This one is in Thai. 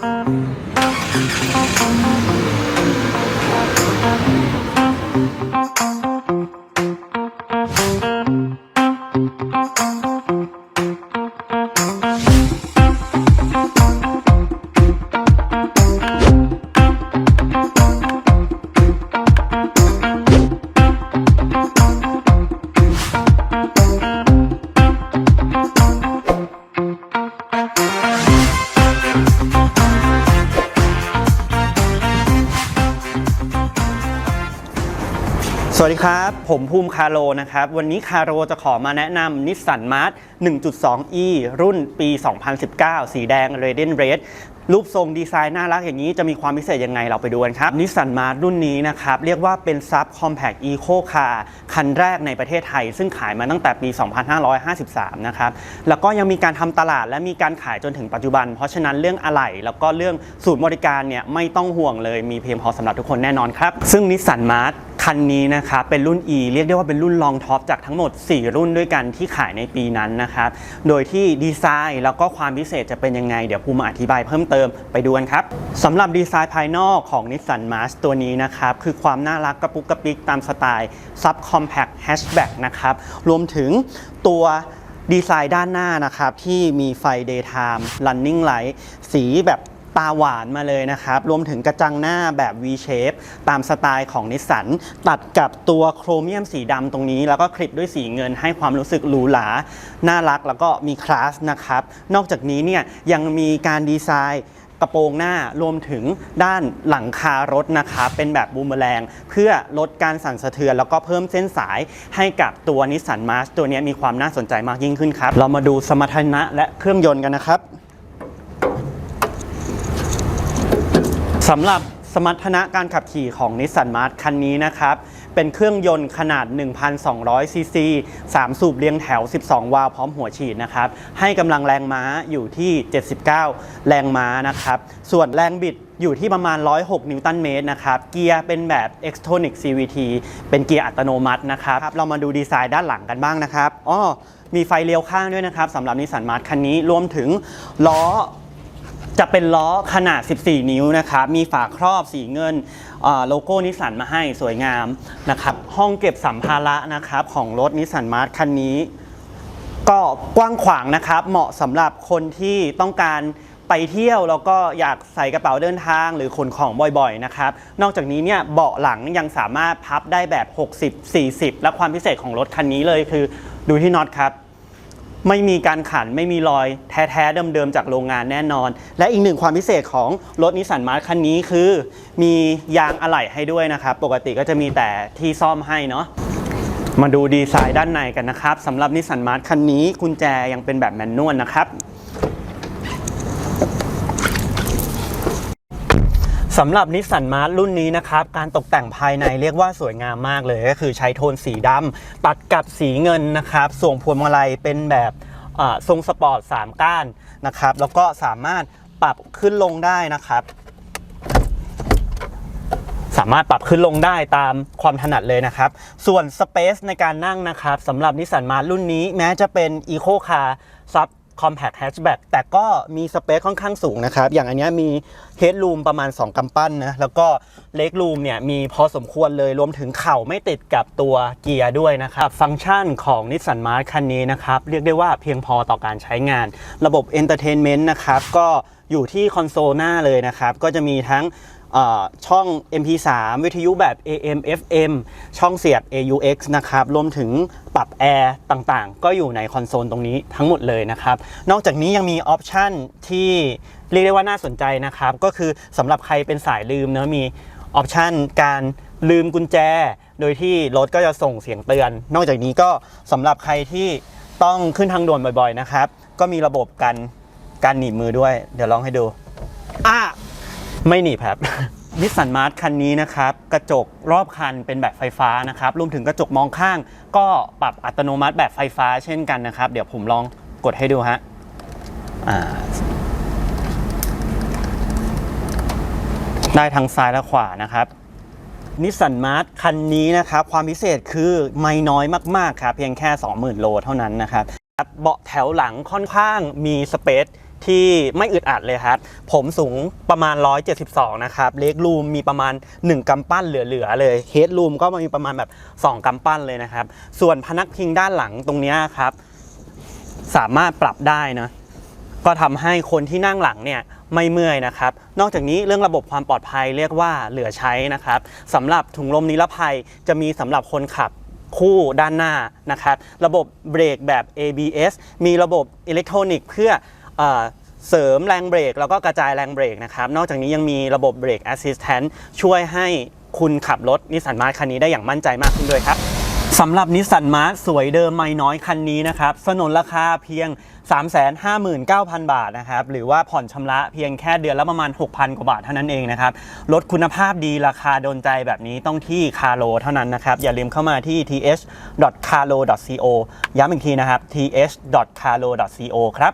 Podcast. สวัสดีครับ ผมภูมิคาโรนะครับ วันนี้คาโรจะขอมาแนะนำนิสสันมาร์ 1.2e รุ่นปี 2019 สีแดง Radiant Red รูปทรงดีไซน์น่ารักอย่างนี้จะมีความพิเศษยังไงเราไปดูกันครับนิสสันมาร์รุ่นนี้นะครับ เรียกว่าเป็นซับคอมแพคอีโคคาร์คันแรกในประเทศไทย ซึ่งขายมาตั้งแต่ปี 2553 นะครับ แล้วก็ยังมีการทำตลาดและมีการขายจนถึงปัจจุบัน เพราะฉะนั้นเรื่องอะไหล่แล้วก็เรื่องศูนย์บริการเนี่ยไม่ต้องห่วงเลยมีเพียงพอสำหรับทุกคนแน่นอนครับ ซึ่งนิสสันมาร์คันนี้นะครับเป็นรุ่น E เรียกได้ว่าเป็นรุ่นรองท็อปจากทั้งหมด 4 รุ่นด้วยกันที่ขายในปีนั้นนะครับโดยที่ดีไซน์แล้วก็ความพิเศษจะเป็นยังไง เดี๋ยวภูมิมาอธิบายเพิ่มเติมไปดูกันครับสำหรับดีไซน์ภายนอกของ Nissan m a r c h ตัวนี้นะครับคือความน่ารักกระปุกกระปิกตามสไตล์ Sub Compact Hatchback นะครับรวมถึงตัวดีไซน์ด้านหน้านะครับที่มีไฟ Daytime Running Light สีแบบ ตาหวานมาเลยนะครับ รวมถึงกระจังหน้าแบบ V shape ตามสไตล์ของนิสสันตัดกับตัวโครเมียมสีดำตรงนี้ แล้วก็คลิปด้วยสีเงินให้ความรู้สึกหรูหราน่ารักแล้วก็มีคลาสนะครับ นอกจากนี้เนี่ยยังมีการดีไซน์กระโปรงหน้ารวมถึงด้านหลังคารถนะครับเป็นแบบบูมเมอแรงเพื่อลดการสั่นสะเทือน แล้วก็เพิ่มเส้นสายให้กับตัวนิสสันมาร์ตัวนี้มีความน่าสนใจมากยิ่งขึ้นครับ เรามาดูสมรรถนะและเครื่องยนต์กันนะครับ สำหรับสมรรถนะการขับขี่ของนิสสันมาร์คันนี้นะครับ เป็นเครื่องยนต์ขนาด 1,200 ซีซี 3 สูบเรียงแถว 12 วาล์วพร้อมหัวฉีดนะครับ ให้กำลังแรงม้าอยู่ที่ 79 แรงม้านะครับ ส่วนแรงบิดอยู่ที่ประมาณ 106 นิวตันเมตรนะครับ เกียร์เป็นแบบ Xtronic CVT เป็นเกียร์อัตโนมัตินะครับ เรามาดูดีไซน์ด้านหลังกันบ้างนะครับ อ้อ มีไฟเลี้ยวข้างด้วยนะครับสำหรับนิสสันมาร์ทคันนี้ รวมถึงล้อ จะเป็นล้อขนาด 14 นิ้วนะครับ มีฝาครอบสีเงินโลโก้นิสสันมาให้สวยงามนะครับ ห้องเก็บสัมภาระนะครับของรถนิสสันมาร์ทคันนี้ ก็กว้างขวางนะครับ เหมาะสำหรับคนที่ต้องการไปเที่ยวแล้วก็อยากใส่กระเป๋าเดินทางหรือขนของบ่อยๆนะครับ นอกจากนี้เนี่ยเบาะหลังยังสามารถพับได้แบบ 60 40 และความพิเศษของรถคันนี้เลยคือดูที่น็อตครับ ไม่มีการขันไม่มีรอยแท้ๆเดิมๆจากโรงงานแน่นอน และอีกหนึ่งความพิเศษของรถนิสสันมาร์คันนี้คือ มียางอะไหล่ให้ด้วยนะครับ ปกติก็จะมีแต่ที่ซ่อมให้เนาะมาดูดีไซน์ด้านในกันนะครับสำหรับนิสสันมาร์คันนี้กุญแจยังเป็นแบบแมนนวลนะครับ สำหรับนิสสันมาร์รุ่นนี้นะครับ การตกแต่งภายในเรียกว่าสวยงามมากเลยก็คือใช้โทนสีดำตัดกับสีเงินนะครับส่งพวงมาลัยเป็นแบบทรงสปอร์ต 3 ก้านนะครับ แล้วก็สามารถปรับขึ้นลงได้นะครับ สามารถปรับขึ้นลงได้ตามความถนัดเลยนะครับ ส่วนสเปซในการนั่งนะครับสำหรับนิสสันมาร์รุ่นนี้แม้จะเป็น Eco Car Sub Compact Hatchback แต่ก็มีสเปซค่อนข้างสูงนะครับ อย่างอันเนี้ยมี Headroom ประมาณ 2กำปั้นนะ แล้วก็ Leg Room เนี่ยมีพอสมควรเลยรวมถึงเข่าไม่ติดกับตัวเกียร์ด้วยนะครับ ฟังก์ชันของ Nissan March คันนี้นะครับ เรียกได้ว่าเพียงพอต่อการใช้งาน ระบบ Entertainment นะครับ ก็อยู่ที่คอนโซลหน้าเลยนะครับ ก็จะมีทั้ง ช่อง MP3 วิทยุแบบ AM FM ช่องเสียบ AUX นะครับ รวมถึงปรับแอร์ต่างๆ ก็อยู่ในคอนโซลตรงนี้ทั้งหมดเลยนะครับ นอกจากนี้ยังมีออปชันที่เรียกได้ว่าน่าสนใจนะครับ ก็คือสำหรับใครเป็นสายลืมเนอะมีออปชันการลืมกุญแจ โดยที่รถก็จะส่งเสียงเตือน นอกจากนี้ก็สำหรับใครที่ต้องขึ้นทางด่วนบ่อยๆนะครับ ก็มีระบบการการหนีบมือด้วย เดี๋ยวลองให้ดูอะ ไม่หนีบครับนิสสันมาร์คันนี้นะครับ กระจกรอบคันเป็นแบบไฟฟ้านะครับ รวมถึงกระจกมองข้าง ก็ปรับอัตโนมัติแบบไฟฟ้าเช่นกันนะครับ เดี๋ยวผมลองกดให้ดูฮะอ่าได้ทั้งซ้ายและขวานะครับนิสสันมาร์คันนี้นะครับ ความพิเศษคือไม่น้อยมาก ๆ ครับ เพียงแค่ 20,000 โลเท่านั้นนะครับเบาะแถวหลังค่อนข้างมีสเปซ ที่ไม่อึดอัดเลยครับ ผมสูงประมาณ 172 นะครับเล็กรูมมีประมาณ 1 กำปั้นเหลือๆเลยเฮดรูมก็มีประมาณแบบ 2 กำปั้นเลยนะครับ ส่วนพนักพิงด้านหลังตรงนี้ครับ สามารถปรับได้นะก็ทำให้คนที่นั่งหลังเนี่ยไม่เมื่อยนะครับ นอกจากนี้เรื่องระบบความปลอดภัยเรียกว่าเหลือใช้นะครับสำหรับถุงลมนิรภัยจะมีสำหรับคนขับคู่ด้านหน้านะครับ ระบบเบรกแบบ ABS มีระบบอิเล็กทรอนิกส์เพื่อ เสริมแรงเบรกแล้วก็กระจายแรงเบรกนะครับ นอกจากนี้ยังมีระบบเบรก Assistant ช่วยให้คุณขับรถนิสสันมาร์คันนี้ได้อย่างมั่นใจมากขึ้นด้วยครับสำหรับนิสสันมาร์สวยเดิมไม่น้อยคันนี้นะครับ สนนราคาเพียง 359,000 บาทนะครับ หรือว่าผ่อนชำระเพียงแค่เดือนละประมาณ 6,000 กว่าบาทเท่านั้นเองนะครับ รถคุณภาพดีราคาโดนใจแบบนี้ต้องที่คาโลเท่านั้นนะครับ อย่าลืมเข้ามาที่ th.carlo.co ย้ำอีกทีนะครับ th.carlo.co ครับ